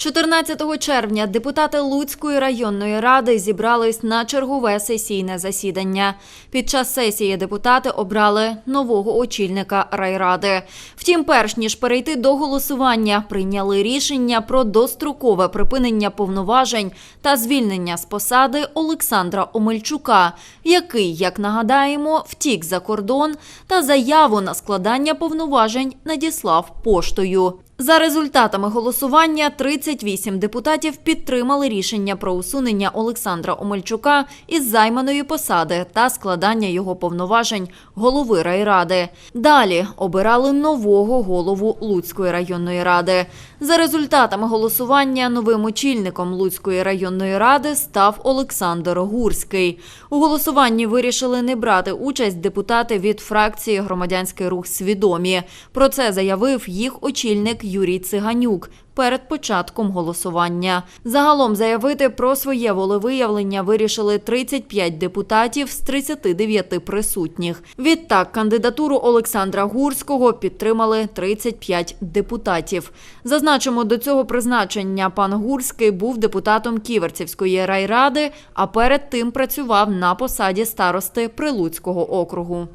14 червня депутати Луцької районної ради зібрались на чергове сесійне засідання. Під час сесії депутати обрали нового очільника райради. Втім, перш ніж перейти до голосування, прийняли рішення про дострокове припинення повноважень та звільнення з посади Олександра Омельчука, який, як нагадаємо, втік за кордон та заяву на складання повноважень надіслав поштою. За результатами голосування 38 депутатів підтримали рішення про усунення Олександра Омельчука із займаної посади та складання його повноважень голови райради. Далі обирали нового голову Луцької районної ради. За результатами голосування новим очільником Луцької районної ради став Олександр Гурський. У голосуванні вирішили не брати участь депутати від фракції Громадянський рух свідомі. Про це заявив їх очільник Юрій Циганюк перед початком голосування. Загалом заявити про своє волевиявлення вирішили 35 депутатів з 39 присутніх. Відтак кандидатуру Олександра Гурського підтримали 35 депутатів. Зазначимо, до цього призначення пан Гурський був депутатом Ківерцівської райради, а перед тим працював на посаді старости Прилуцького округу.